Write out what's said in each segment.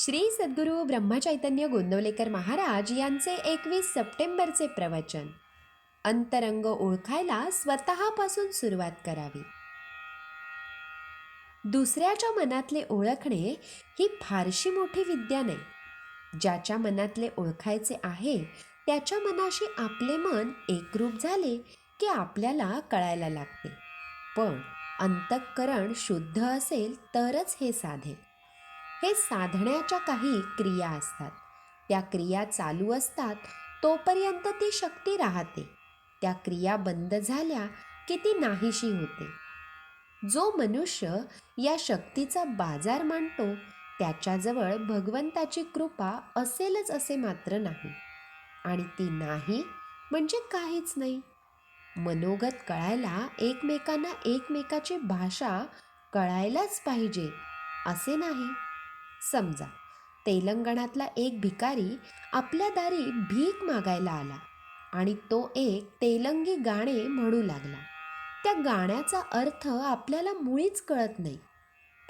श्री सद्गुरू ब्रह्मचैतन्य गोंदवलेकर महाराज यांचे एकवीस सप्टेंबरचे प्रवचन. अंतरंग ओळखायला स्वतःपासून सुरुवात करावी. दुसऱ्याच्या मनातले ओळखणे ही फारशी मोठी विद्या नाही. ज्याच्या मनातले ओळखायचे आहे त्याच्या मनाशी आपले मन एकरूप झाले की आपल्याला कळायला लागते. पण अंतःकरण शुद्ध असेल तरच हे साधेल हे साधण्याच्या काही क्रिया असतात. त्या क्रिया चालू असतात तोपर्यंत ती शक्ती राहते. त्या क्रिया बंद झाल्या की ती नाहीशी होते. जो मनुष्य या शक्तीचा बाजार मांडतो त्याच्याजवळ भगवंताची कृपा असेलच असे मात्र नाही. आणि ती नाही म्हणजे काहीच नाही. मनोगत कळायला एकमेकांना एकमेकाची भाषा कळायलाच पाहिजे असे नाही. समजा. तेलंगणातला एक भिकारी आपल्या दारी भीक मागायला आला आणि तो एक तेलंगी गाणे म्हणू लागला. त्या गाण्याचा अर्थ आपल्याला मुळीच कळत नाही.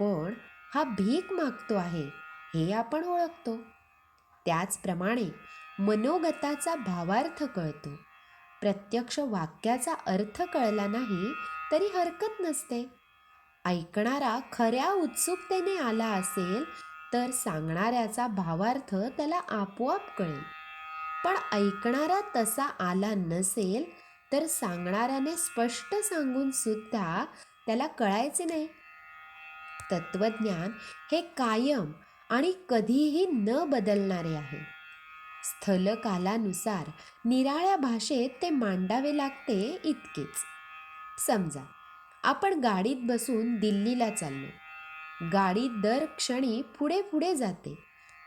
पण हा भीक मागतो आहे हे आपण ओळखतो. त्याचप्रमाणे मनोगताचा भावार्थ कळतो. प्रत्यक्ष वाक्याचा अर्थ कळला नाही तरी हरकत नसते. ऐकणारा खऱ्या उत्सुकतेने आला असेल तर सांगणाऱ्याचा भावार्थ त्याला आपोआप कळेल. पण ऐकणारा तसा आला नसेल तर सांगणाऱ्याने स्पष्ट सांगून सुद्धा त्याला कळायचे नाही. तत्वज्ञान हे कायम आणि कधीही न बदलणारे आहे. स्थलकालानुसार निराळ्या भाषेत ते मांडावे लागते इतकेच. समजा आपण गाडीत बसून दिल्लीला चाललो. गाडी दर क्षणी पुढे पुढे जाते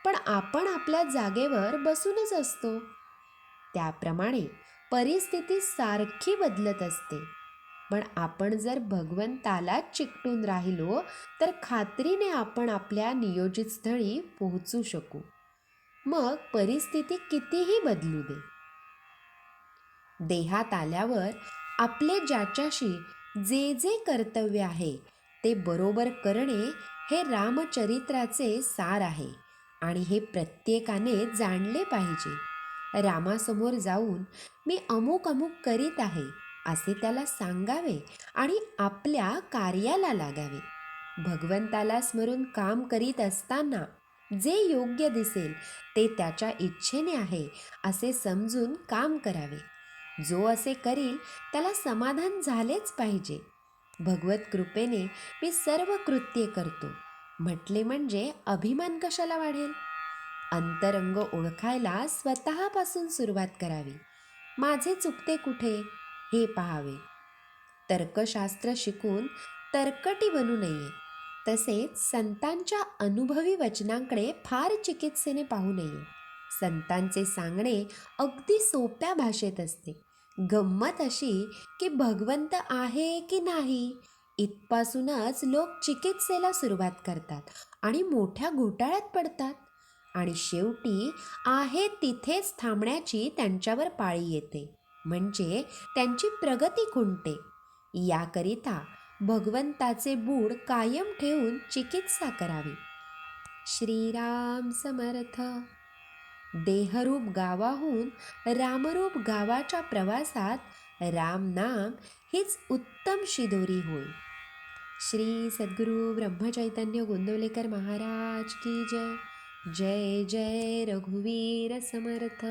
पण आपण आपल्या जागेवर बसूनच असतो. त्याप्रमाणे परिस्थिती सारखी बदलत असते. पण आपण जर भगवंतालाच चिकटून राहिलो तर खात्रीने आपण आपल्या नियोजित स्थळी पोहोचू शकू. मग परिस्थिती कितीही बदलू दे. देहात आल्यावर आपले ज्याच्याशी जे जे कर्तव्य आहे ते बरोबर करणे हे रामचरित्राचे सार आहे आणि हे प्रत्येकाने जाणले पाहिजे. रामासमोर जाऊन मी अमुक अमुक करीत आहे असे त्याला सांगावे आणि आपल्या कार्याला लागावे. भगवंताला स्मरून काम करीत असताना जे योग्य दिसेल ते त्याच्या इच्छेने आहे असे समजून काम करावे. जो असे करील त्याला समाधान झालेच पाहिजे. भगवत कृपेने मी सर्व कृत्ये करतो. म्हटले म्हणजे अभिमान कशाला वाढेल? अंतरंग ओळखायला स्वतःपासून सुरुवात करावी. माझे चुकते कुठे? हे पहावे. तर्कशास्त्र शिकून तर्कटी बनू नये. तसेच संतांच्या अनुभवी वचनांकडे फार चिकित्सेने पाहू नये. संतांचे सांगणे अगदी सोप्या भाषेत असते. गंमत अशी की भगवंत आहे की नाही इथपासूनच लोक चिकित्सेला सुरुवात करतात आणि मोठ्या घोटाळ्यात पडतात. आणि शेवटी आहे तिथेच थांबण्याची त्यांच्यावर पाळी येते म्हणजे त्यांची प्रगती खुंटते. याकरिता भगवंताचे बूड कायम ठेवून चिकित्सा करावी. श्रीराम समर्थ. देहरूप गावाहून रामरूप गावाच्या प्रवासात रामनाम हीच उत्तम शिदोरी होय. श्री सद्गुरू ब्रह्मचैतन्य गोंदवलेकर महाराज की जय. जय जय रघुवीर समर्थ.